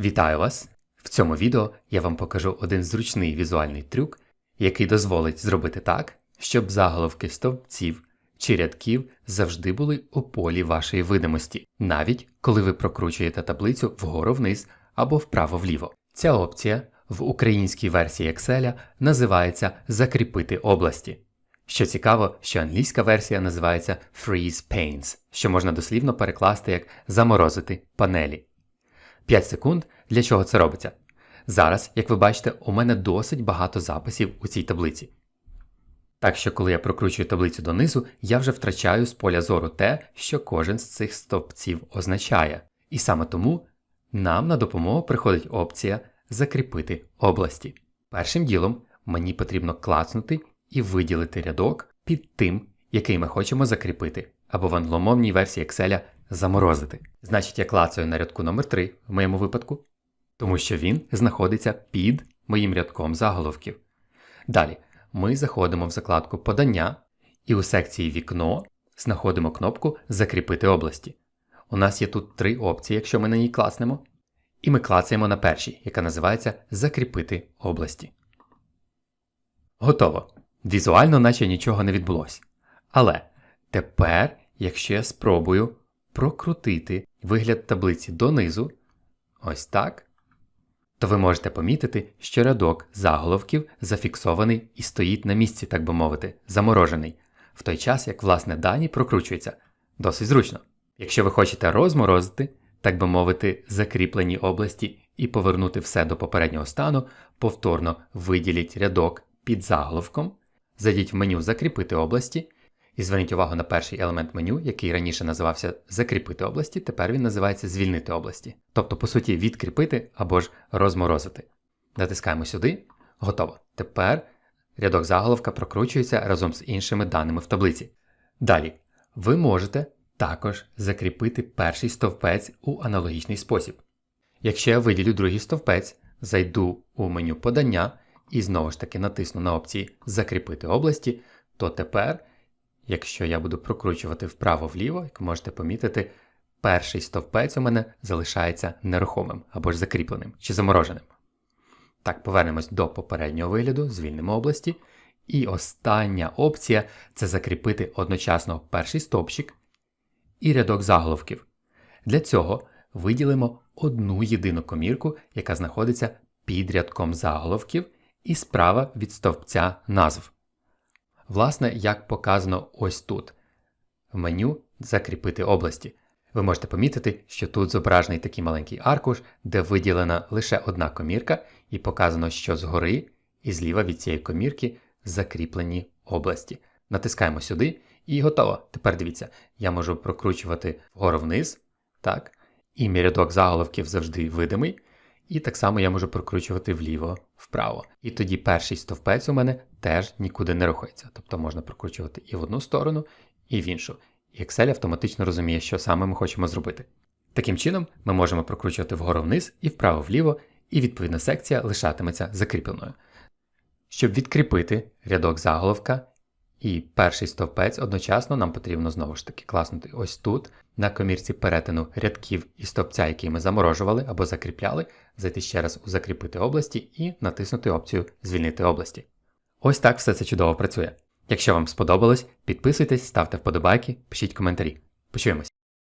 Вітаю вас! В цьому відео я вам покажу один зручний візуальний трюк, який дозволить зробити так, щоб заголовки стовпців чи рядків завжди були у полі вашої видимості, навіть коли ви прокручуєте таблицю вгору вниз або вправо-вліво. Ця опція в українській версії Excel називається Закріпити області. Що цікаво, що англійська версія називається Freeze Panes, що можна дослівно перекласти як заморозити панелі. 5 секунд для чого це робиться. Зараз, як ви бачите, у мене досить багато записів у цій таблиці. Так що, коли я прокручую таблицю донизу, я вже втрачаю з поля зору те, що кожен з цих стовпців означає. І саме тому нам на допомогу приходить опція Закріпити області. Першим ділом мені потрібно клацнути і виділити рядок під тим, який ми хочемо закріпити, або в англомовній версії Excel заморозити. Значить, я клацаю на рядку номер 3 в моєму випадку, тому що він знаходиться під моїм рядком заголовків. Далі ми заходимо в закладку Подання і у секції Вікно знаходимо кнопку Закріпити області. У нас є тут три опції, якщо ми на ній класнемо. І ми клацаємо на першій, яка називається Закріпити області. Готово. Візуально, наче нічого не відбулося. Але тепер, якщо я спробую прокрутити вигляд таблиці донизу, ось так, то ви можете помітити, що рядок заголовків зафіксований і стоїть на місці, так би мовити, заморожений, в той час як власне дані прокручуються. Досить зручно. Якщо ви хочете розморозити, так би мовити, закріплені області і повернути все до попереднього стану, повторно виділіть рядок під заголовком, зайдіть в меню Закріпити області і зверніть увагу на перший елемент меню, який раніше називався Закріпити області, тепер він називається Звільнити області. Тобто, по суті, відкріпити або ж розморозити. Натискаємо сюди. Готово. Тепер рядок заголовка прокручується разом з іншими даними в таблиці. Далі, ви можете також закріпити перший стовпець у аналогічний спосіб. Якщо я виділю другий стовпець, зайду у меню подання і знову ж таки натисну на опції Закріпити області, то тепер, якщо я буду прокручувати вправо-вліво, як можете помітити, перший стовпець у мене залишається нерухомим або ж закріпленим чи замороженим. Так, повернемось до попереднього вигляду, звільнимо області. І остання опція це закріпити одночасно перший стовпчик і рядок заголовків. Для цього виділимо одну єдину комірку, яка знаходиться під рядком заголовків і справа від стовпця назв. Власне, як показано ось тут. В меню Закріпити області. Ви можете помітити, що тут зображений такий маленький аркуш, де виділена лише одна комірка, і показано, що згори і зліва від цієї комірки закріплені області. Натискаємо сюди і готово. Тепер дивіться, я можу прокручувати вгору вниз, так, і мій заголовків завжди видимий. І так само я можу прокручувати вліво-вправо. І тоді перший стовпець у мене теж нікуди не рухається. Тобто можна прокручувати і в одну сторону, і в іншу. І Excel автоматично розуміє, що саме ми хочемо зробити. Таким чином, ми можемо прокручувати вгору вниз і вправо-вліво, і відповідна секція лишатиметься закріпленою. Щоб відкріпити рядок заголовка і перший стовпець одночасно нам потрібно знову ж таки класнути ось тут, на комірці перетину рядків і стовпця, які ми заморожували або закріпляли, зайти ще раз у закріпити області і натиснути опцію Звільнити області. Ось так все це чудово працює. Якщо вам сподобалось, підписуйтесь, ставте вподобайки, пишіть коментарі. Почуємось!